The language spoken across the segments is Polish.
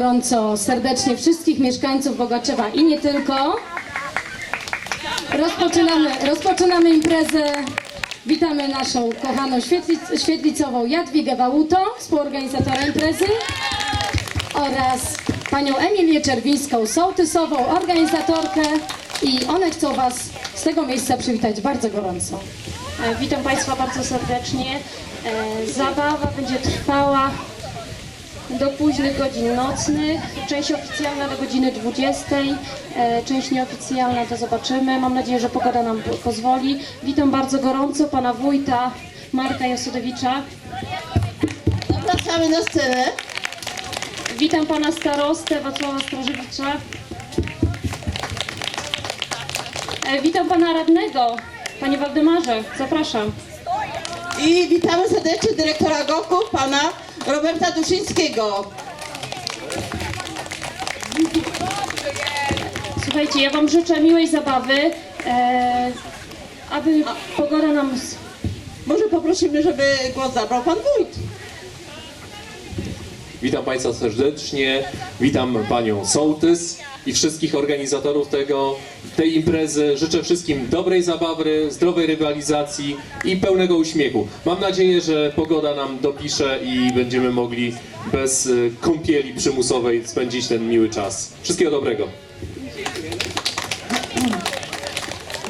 gorąco, serdecznie wszystkich mieszkańców Bogaczewa i nie tylko. Rozpoczynamy, rozpoczynamy imprezę. Witamy naszą kochaną świetlic, świetlicową Jadwigę Wałuto, współorganizatora imprezy oraz panią Emilię Czerwińską, sołtysową organizatorkę i one chcą Was z tego miejsca przywitać bardzo gorąco. E, Witam Państwa bardzo serdecznie. E, Zabawa będzie trwała do późnych godzin nocnych. Część oficjalna do godziny 20, e, część nieoficjalna to zobaczymy. Mam nadzieję, że pogoda nam po- pozwoli. Witam bardzo gorąco pana wójta Marka Jasudewicza. Zapraszamy na scenę. Witam pana starostę Wacława Strażewicza. E, Witam pana radnego, panie Waldemarze. Zapraszam. I witamy serdecznie dyrektora GOK-u, pana Roberta Duszyńskiego. Słuchajcie, ja Wam życzę miłej zabawy, e, aby pogoda nam... Może poprosimy, żeby głos zabrał pan wójt. Witam Państwa serdecznie, witam Panią Sołtys i wszystkich organizatorów tego, tej imprezy. Życzę wszystkim dobrej zabawy, zdrowej rywalizacji i pełnego uśmiechu. Mam nadzieję, że pogoda nam dopisze i będziemy mogli bez y, kąpieli przymusowej spędzić ten miły czas. Wszystkiego dobrego.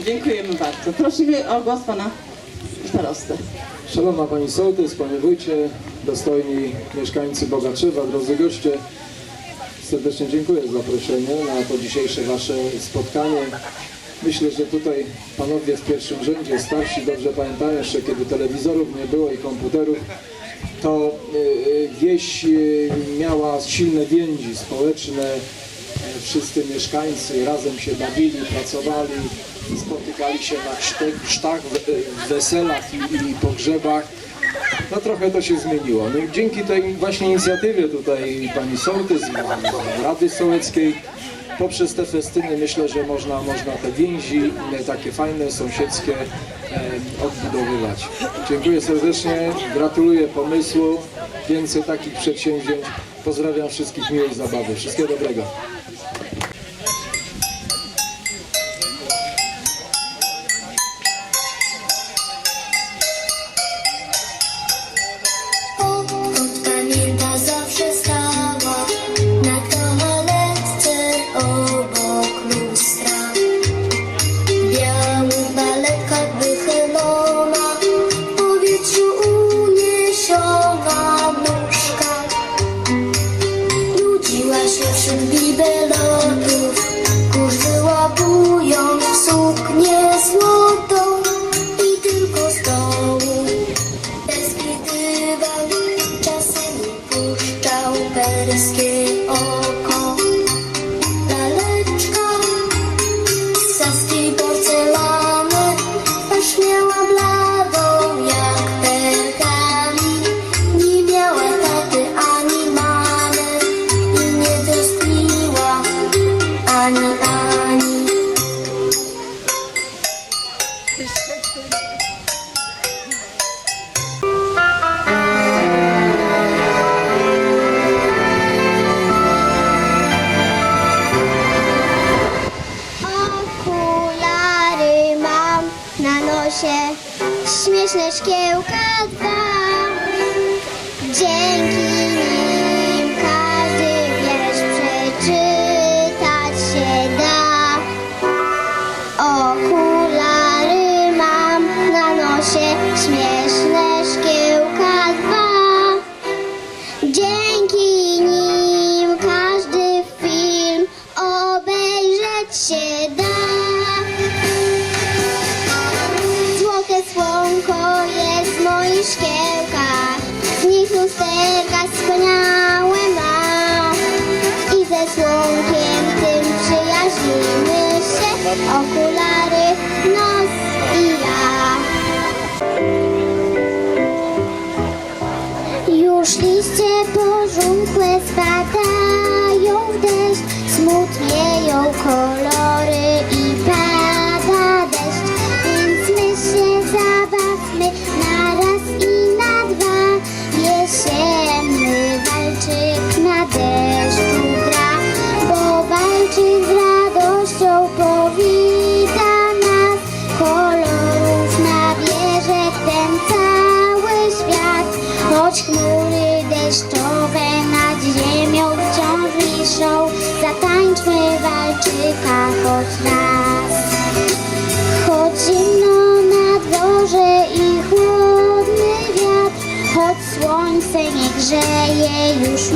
Dziękujemy bardzo. Prosimy o głos pana starostę. Szanowna Pani Sołtys, Panie Wójcie, dostojni mieszkańcy Bogaczewa, drodzy goście, serdecznie dziękuję za zaproszenie na to dzisiejsze Wasze spotkanie. Myślę, że tutaj Panowie w pierwszym rzędzie, starsi, dobrze pamiętają jeszcze, kiedy telewizorów nie było i komputerów, to y, y, wieś y, miała silne więzi społeczne, Wszyscy mieszkańcy razem się bawili, pracowali, spotykali się na chrztach we- weselach i pogrzebach. No trochę to się zmieniło. No i dzięki tej właśnie inicjatywie tutaj pani Sołtys, Rady Sołeckiej, poprzez te festyny myślę, że można, można te więzi e, takie fajne, sąsiedzkie e, odbudowywać. Dziękuję serdecznie, gratuluję pomysłu, więcej takich przedsięwzięć. Pozdrawiam wszystkich miłej zabawy. Wszystkiego dobrego. escape. Grzeje już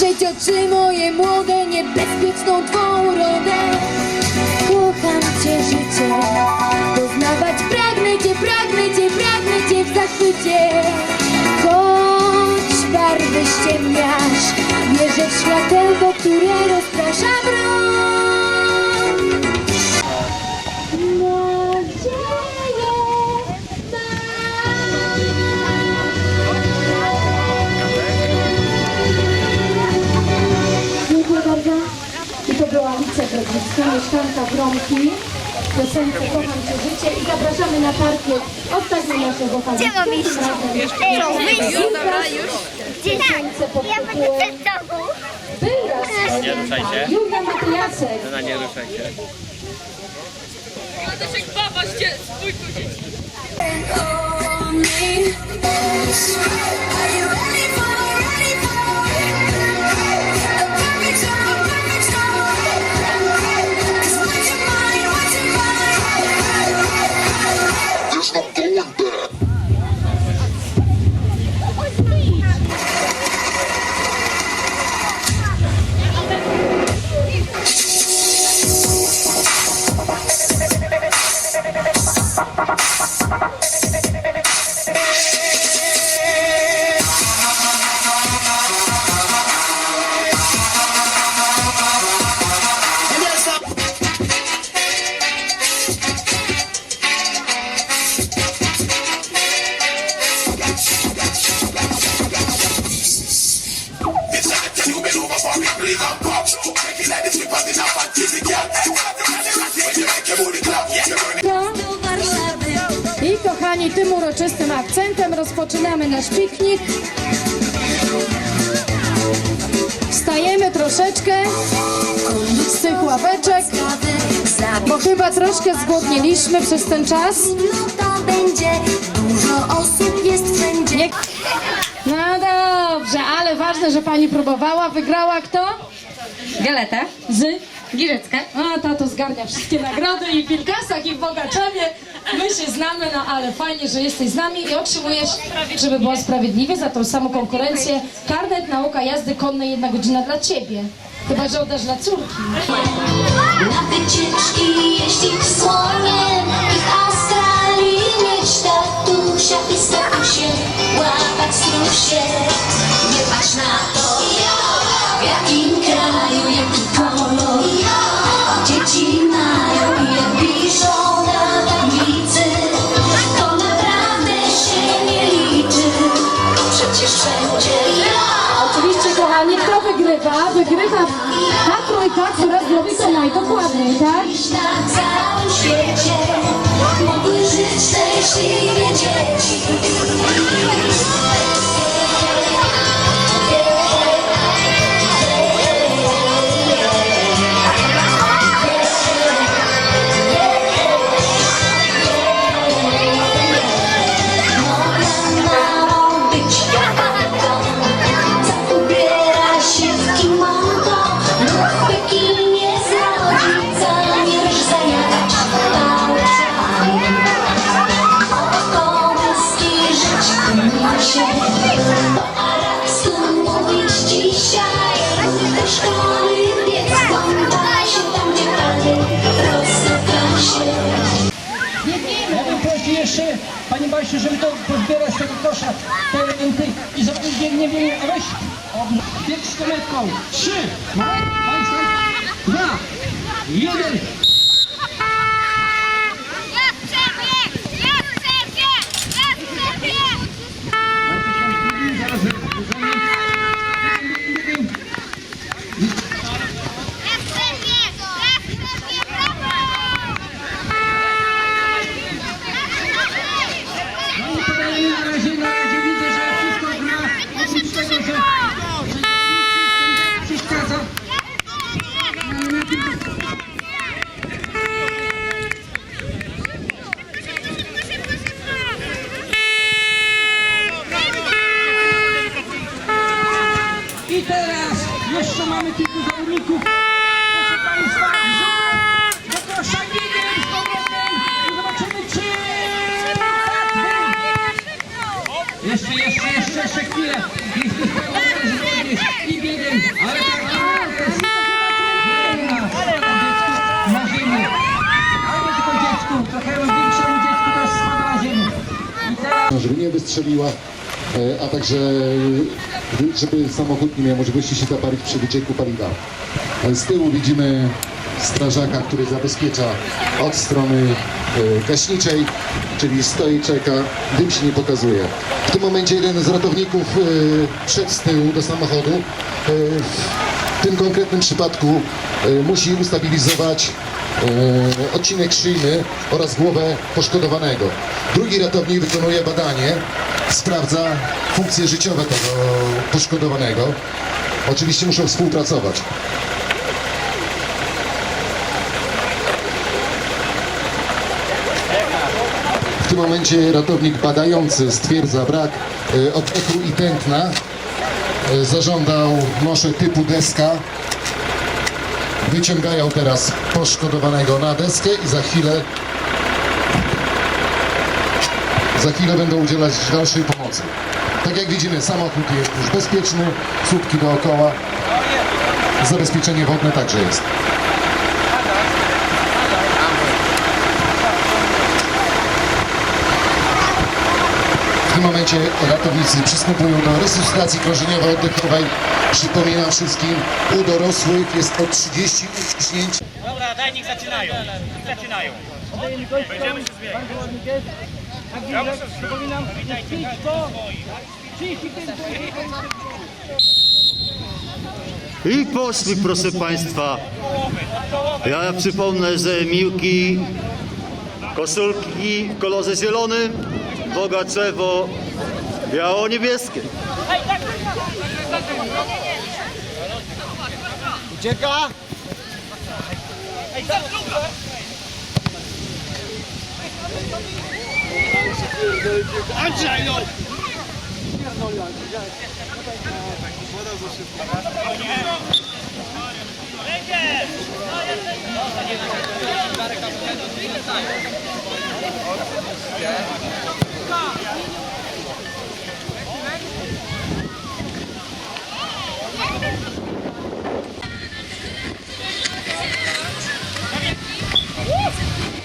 Dostrzec oczy moje młode Niebezpieczną twą urodę piosence Kocham Cię Życie i zapraszamy na parkiet ostatni naszych wokali. Gdzie mam iść? Dziecięce pod tytułem Był raz Nie ruszaj się. Julia Matyjacek. No nie ruszaj się. There's I kochani, tym uroczystym akcentem rozpoczynamy nasz piknik. Wstajemy troszeczkę z tych ławeczek, bo chyba troszkę zgłodnieliśmy przez ten czas. To będzie dużo osób jest wszędzie Nie... No dobrze, ale ważne, że pani próbowała. Wygrała kto? Violeta Z? Giżycka. A, tato zgarnia wszystkie nagrody i w Wilkasach, i w. My się znamy, no ale fajnie, że jesteś z nami i otrzymujesz, żeby było sprawiedliwie, za tą samą konkurencję, karnet nauka jazdy konnej, jedna godzina dla ciebie. Chyba, że oddasz dla córki. Na wycieczki jeździć słoniem I w Australii mieć tatusia I statusie łapać strusie wygrywa? Wygrywa ta trójka, która zrobi to najdokładniej, tak? na żyć szczęśliwie dzieci. Nie wiem, weź bieg z kometką. Trzy, dwa, jeden. Ja chcę bieg! Ja chcę bieg! Ja chcę bieg! Zaraz bierzemy. Ja chcę bieg! Ja chcę bieg! No i podajemy na razie, na razie widzę, że wszystko gra, oprócz tego, że, że przeszkadza. I teraz jeszcze mamy kilku zawodników. Proszę Państwa, rzut do kosza biegiem z powrotem i zobaczymy czy... Jeszcze, jeszcze, jeszcze, jeszcze chwilę. Jest to sprawa, żeby podnieść i biegiem, ale tak, a, to jest... Na ziemi. Ale nie tylko dziecku, trochę większemu dziecku też spada na ziemi. I teraz... żeby nie wystrzeliła, e, a także e, żeby samochód nie miał możliwości się zapalić przy wycieku paliwa. E, Z tyłu widzimy strażaka, który zabezpiecza od strony e, gaśniczej, czyli stoi czeka, dym się nie pokazuje. W tym momencie jeden z ratowników e, szedł z tyłu do samochodu. E, W tym konkretnym przypadku e, musi ustabilizować e, odcinek szyjny oraz głowę poszkodowanego. Drugi ratownik wykonuje badanie, sprawdza funkcje życiowe tego poszkodowanego. Oczywiście muszą współpracować. W tym momencie ratownik badający stwierdza brak e, oddechu i tętna. E, Zażądał noszę typu deska. Wyciągają teraz poszkodowanego na deskę i za chwilę za chwilę będą udzielać dalszej pomocy. Tak jak widzimy, samochód jest już bezpieczny, słupki dookoła, zabezpieczenie wodne także jest. W tym momencie ratownicy przystępują do resuscytacji krążeniowo-oddechowej. Przypominam wszystkim, u dorosłych jest o 30 uciśnięć. Dobra, daj, niech zaczynają. Niech zaczynają. Będziemy się zbiegać. Ja muszę przypominam, I poszli, proszę Państwa. Ja przypomnę, że Miłki, koszulki w kolorze zielonym, Bogaczewo biało-niebieskie. Ucieka! Andrzej, no!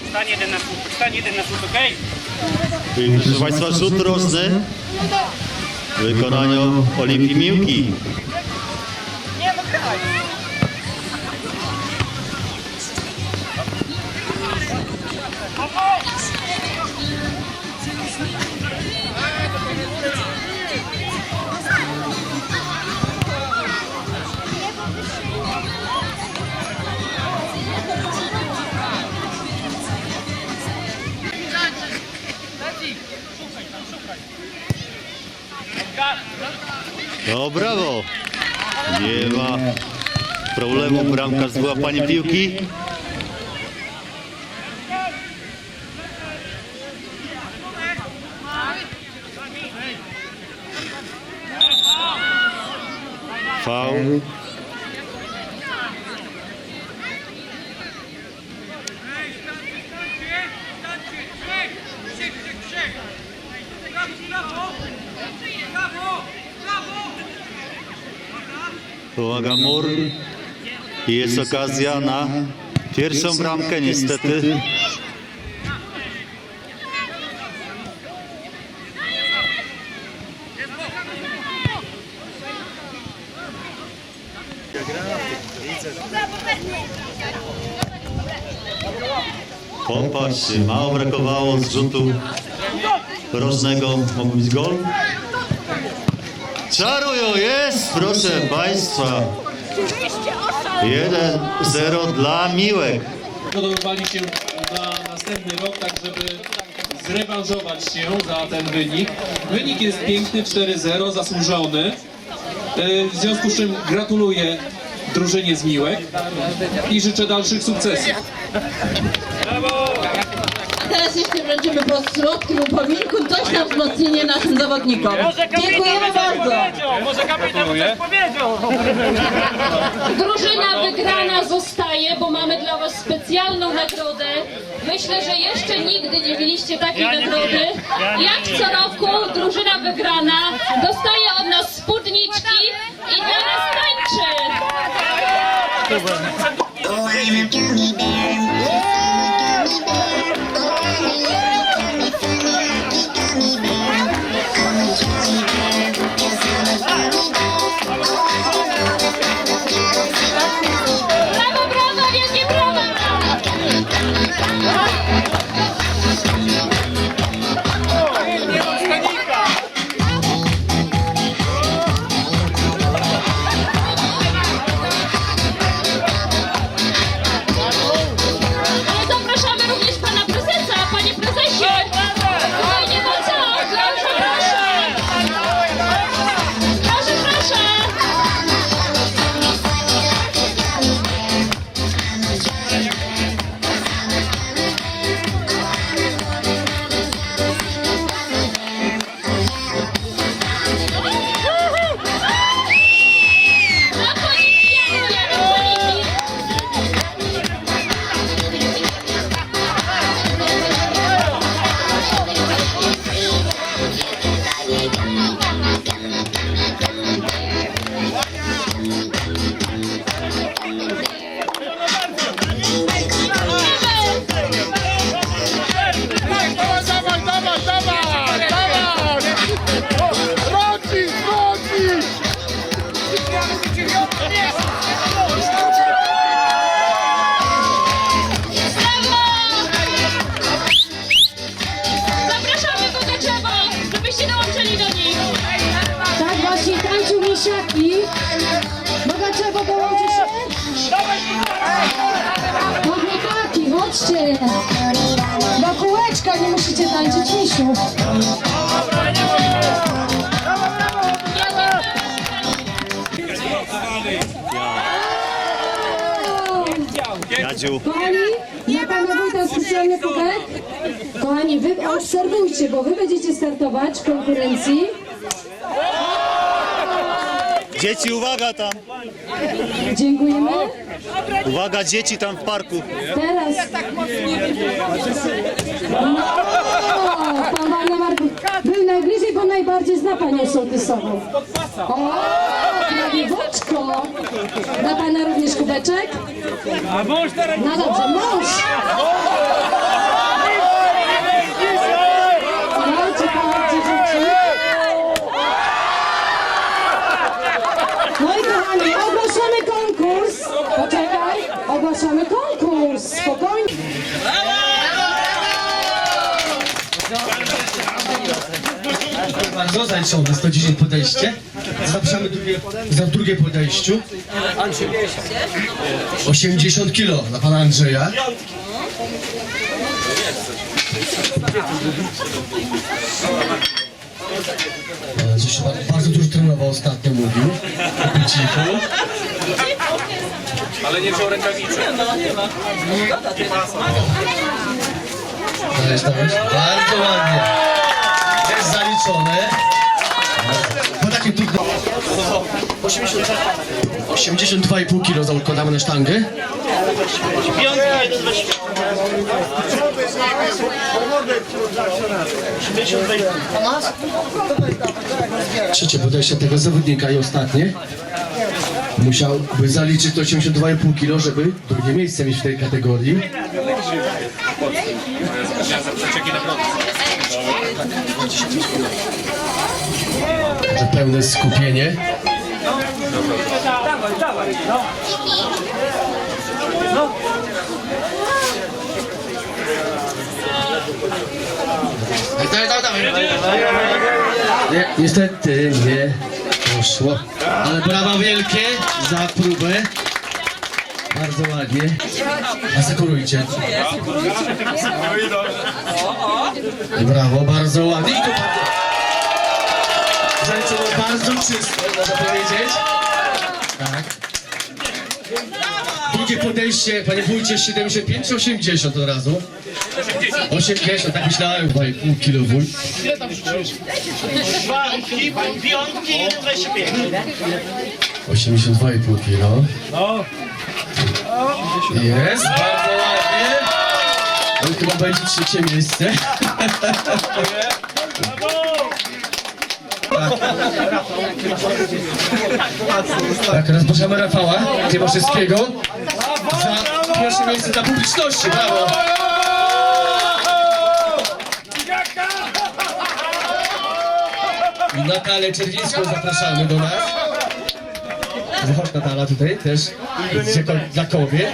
Stan jeden na słup, stan jeden na słup, okej? I proszę Państwa, rzut rożny w wykonaniu Olimpii Miłki. No brawo. Nie ma problemu, bramkarz z wyłapaniem piłki. Faul. Brawo! Uwaga, mur. I jest okazja na pierwszą bramkę, niestety. Popatrzcie, mało brakowało z rzutu rożnego, mógł być gol. Czarują, jest, proszę Państwa. 1-0 dla Miłek. Przygotowywali się na następny rok, tak żeby zrewanżować się za ten wynik. Wynik jest piękny, 4-0, zasłużony. E, W związku z czym gratuluję drużynie z Miłek i życzę dalszych sukcesów. A teraz jeszcze wręczymy pod środkiem upominku coś na wzmocnienie naszym zawodnikom. Dziękujemy bardzo. Drużyna wygrana zostaje, bo mamy dla Was specjalną nagrodę. Myślę, że jeszcze nigdy nie mieliście takiej nagrody. Jak co roku drużyna wygrana dostaje od nas spódniczki i dla nas tańczy. Brawo, misiu. Jadziu. Kochani, dla Pana Wójta specjalny kubek. Kochani, wy obserwujcie, bo Wy będziecie startować w konkurencji. Dzieci, uwaga tam! Dziękujemy. Uwaga, dzieci tam w parku. Teraz. O, pan Waldemar był najbliżej, bo najbardziej zna Panią Sołtysową. O, prawie boczko. Da Pana również kubeczek? No dobrze, mąż. Bardzo zaliczone 110 podejście. Zapraszamy drugie, za drugie podejściu. 80 kilo dla pana Andrzeja. Ba- bardzo dużo trenował ostatnio, mówił. Po cichu. Ale nie wziął rękawicy. Dajesz, dajesz. Bardzo ładnie. Jest zaliczone. Po takim trudnym... 80 82,5 kg zakładamy na sztangę. Trzecie podejście tego zawodnika i ostatnie. Musiałby zaliczyć to 82,5 kg, żeby drugie miejsce mieć w tej kategorii. Także pełne skupienie. Nie, niestety nie poszło. Ale brawa wielkie za próbę. Bardzo ładnie. Asekurujcie. Brawo, bardzo ładnie. I Zaliczyło bardzo czysto, można powiedzieć. Tak. Drugie podejście, panie wójcie, 75 czy 80 od razu? 80, tak myślałem, 2,5 kilo wójt. Piątki, piątki, 25. 82,5 kilo. Jest, bardzo ładnie. To chyba będzie trzecie miejsce. Tak, rozpoczynamy Rafała Tymoszewskiego za pierwsze miejsce dla publiczności. Brawo! I Natalę Czerwińską zapraszamy do nas. Chodź Natala tutaj też. Jako, dla kobiet.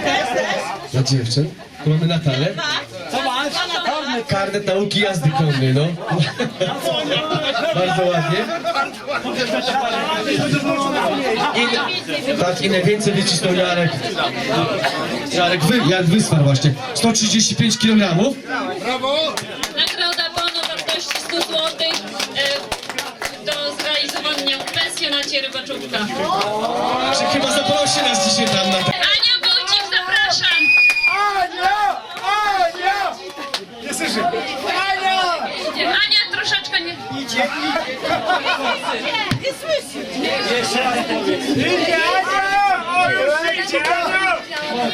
Dla dziewczyn. Tu mamy Natalę. Karnet nauki jazdy konnej, no. Bardzo ładnie. I, tak, i najwięcej wycisnął Jarek. Jarek, wy, Jarek Wyswar właśnie. 135 kg. Nagroda zrealizowania w pensjonacie Rybaczówka. Czy chyba zaprosi nas dzisiaj tam na Ania Wójcik, zapraszam! Ania troszeczkę nie...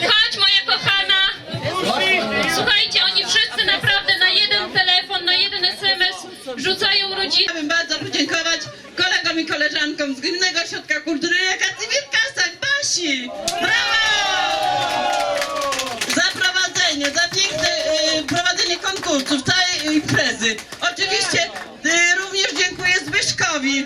Chodź moja kochana! Słuchajcie, oni wszyscy rzucają rodzinę. Chciałabym bardzo podziękować kolegom i koleżankom z Gminnego Ośrodka Kultury Kacywirka Basi. Brawo! Za prowadzenie, za piękne y, prowadzenie konkursów, całej imprezy. Oczywiście y, również dziękuję Zbyszkowi.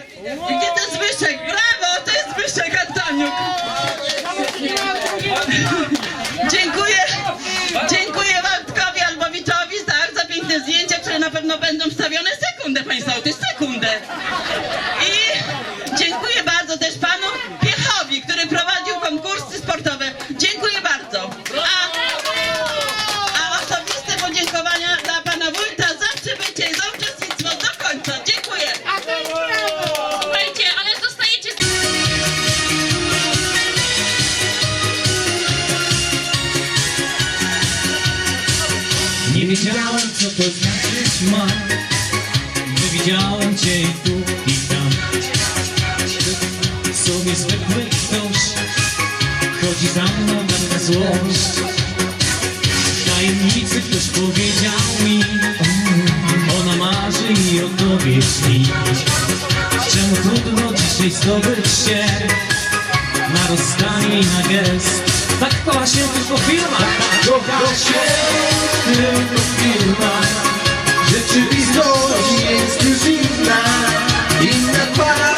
O tobie śni Czemu trudno dzisiaj zdobyć się Na rozstanie i na gest? Tak kocha się tylko w filmach Tak kocha się tylko w filmach Rzeczywistość jest już inna Inna twarz,